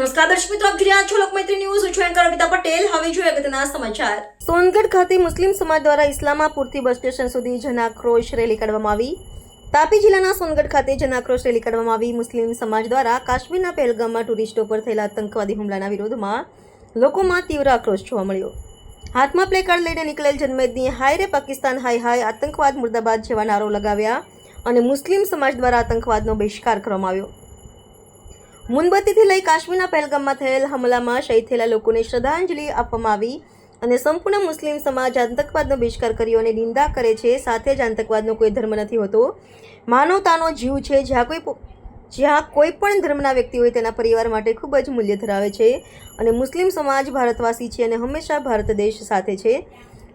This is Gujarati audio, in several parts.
નમસ્કાર દર્શક મિત્રો, આપ છો લોકમૈત્રી ન્યૂઝ. છું એન્કર અમિતા પટેલ. હવે જોઈએ અગત્યના સમાચાર. સોનગઢ ખાતે મુસ્લિમ સમાજ દ્વારા ઇસ્લામાપુરથી બસ સ્ટેશન સુધી જનાક્રોશ રેલી કાઢવામાં આવી. તાપી જિલ્લાના સોનગઢ ખાતે જનાક્રોશ રેલી કાઢવામાં આવી. મુસ્લિમ સમાજ દ્વારા કાશ્મીરના પહેલગામમાં ટુરિસ્ટો પર થયેલા આતંકવાદી હુમલાના વિરોધમાં લોકોમાં તીવ્ર આક્રોશ જોવા મળ્યો. હાથમાં પ્લેકાર્ડ લઈને નીકળેલ જનમેદની હાય રે પાકિસ્તાન, હાય હાય, આતંકવાદ, મુર્દાબાદ જેવા નારો લગાવ્યા અને મુસ્લિમ સમાજ દ્વારા આતંકવાદનો બહિષ્કાર કરવામાં આવ્યો. મુનબત્તીથી લઈ કાશ્મીરના પહેલગામમાં થયેલ હમલામાં શહીદ થયેલા લોકોને શ્રદ્ધાંજલિ આપવામાં આવી અને સંપૂર્ણ મુસ્લિમ સમાજ આતંકવાદનો બહિષ્કાર કર્યો અને નિંદા કરે છે. સાથે જ આતંકવાદનો કોઈ ધર્મ નથી હોતો. માનવતાનો જીવ છે. જ્યાં કોઈ જ્યાં કોઈ પણ ધર્મના વ્યક્તિ હોય તેના પરિવાર માટે ખૂબ જ મૂલ્ય ધરાવે છે અને મુસ્લિમ સમાજ ભારતવાસી છે અને હંમેશા ભારત દેશ સાથે છે.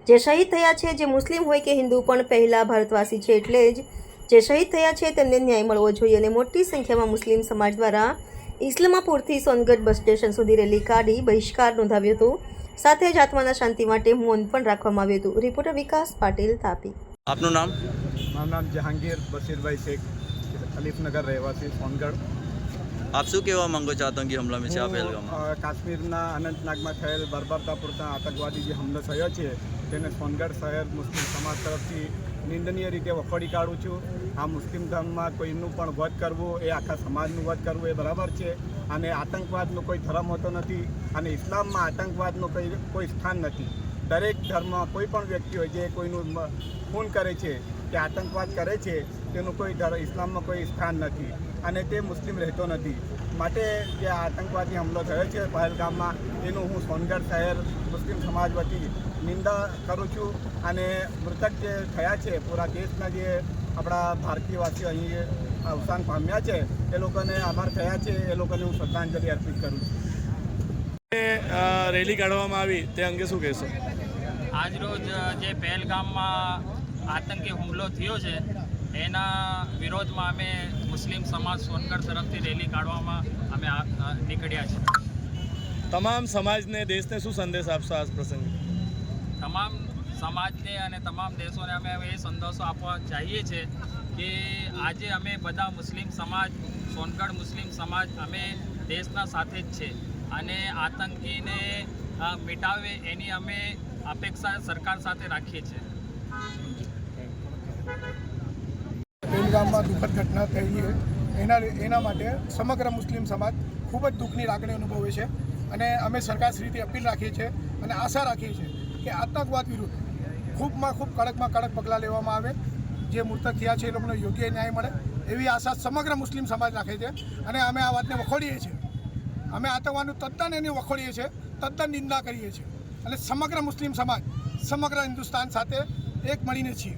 જે શહીદ થયા છે જે મુસ્લિમ હોય કે હિન્દુ પણ પહેલાં ભારતવાસી છે એટલે જ જે શહીદ થયા છે તેમને ન્યાય મળવો જોઈએ અને મોટી સંખ્યામાં મુસ્લિમ સમાજ દ્વારા ઇસ્લામાપુરથી સોનગઢ બસ સ્ટેશન સુધી રેલી કાઢી બહિષ્કાર નોંધાવ્યો હતો. સાથે જ આત્માના શાંતિ માટે મૌન પણ રાખવામાં આવ્યું હતું. રિપોર્ટર વિકાસ પાટીલ તાપી. આપનું નામ? મારું નામ જહાંગીર બશીરભાઈ શેખ. અલીફનગર રહેવાસી સોનગઢ. આપ શું કહેવા માંગો છો? આતંકી હુમલામાં છે આ પહેલગામમાં. કાશ્મીરના અનંતનાગમાં થયેલ બર્બરતાપુરના આતંકવાદી જે હુમલો થયો છે તેને સોનગઢ શહેર મુસ્લિમ સમાજ તરફથી નિંદનીય રીતે વખોડી કાઢું છું. આ મુસ્લિમ ધર્મમાં કોઈનું પણ વધ કરવું એ આખા સમાજનું વધ કરવું એ બરાબર છે. અને આતંકવાદનો કોઈ ધર્મ હોતો નથી અને ઇસ્લામમાં આતંકવાદનું કોઈ કોઈ સ્થાન નથી. દરેક ધર્મમાં કોઈ પણ વ્યક્તિ હોય જે કોઈનું ખૂન કરે છે કે આતંકવાદ કરે છે તેનું કોઈ ઇસ્લામમાં કોઈ સ્થાન નથી અને તે મુસ્લિમ રહેતો નથી. માટે જે આતંકવાદી હુમલો થયો છે પહેલગામમાં એનું હું સોનગઢ શહેર મુસ્લિમ સમાજ વતી નિંદા કરું છું અને મૃતક જે થયા છે પૂરા દેશના જે આપણા ભારતીયવાસીઓ અહીં અવસાન પામ્યા છે એ લોકોને આભાર થયા છે એ લોકોને હું શ્રદ્ધાંજલિ અર્પિત કરું છું. રેલી કાઢવામાં આવી તે અંગે શું કહેશો? આજરોજ જે પહેલગામમાં આતંકી હુમલો થયો છે. એના વિરોધમાં અમે મુસ્લિમ સમાજ સોનગઢ તરફથી રેલી કાઢવામાં અમે નીકળ્યા છીએ. તમામ સમાજને દેશને શું સંદેશ આપશો આ પ્રસંગે? તમામ સમાજને અને તમામ દેશોને અમે એ સંદેશો આપવા ચાહીએ છીએ કે આજે અમે બધા મુસ્લિમ સમાજ સોનગઢ મુસ્લિમ સમાજ અમે દેશના સાથે જ છે અને આતંકીને મિટાવે એની અમે અપેક્ષા સરકાર સાથે રાખીએ છીએ. પહેલગામમાં દુઃખદ ઘટના થઈ છે. એના એના માટે સમગ્ર મુસ્લિમ સમાજ ખૂબ જ દુઃખની લાગણી અનુભવે છે અને અમે સરકારશ્રીથી અપીલ રાખીએ છીએ અને આશા રાખીએ છીએ કે આતંકવાદ વિરુદ્ધ ખૂબમાં ખૂબ, કડકમાં કડક પગલાં લેવામાં આવે. જે મૃતક થયા છે એ લોકોને યોગ્ય ન્યાય મળે એવી આશા સમગ્ર મુસ્લિમ સમાજ રાખે છે અને અમે આ વાતને વખોડીએ છીએ. અમે આતંકવાદનું તદ્દન એની વખોડીએ છીએ, તદ્દન નિંદા કરીએ છીએ અને સમગ્ર મુસ્લિમ સમાજ, સમગ્ર હિન્દુસ્તાન સાથે એક મળીને છીએ.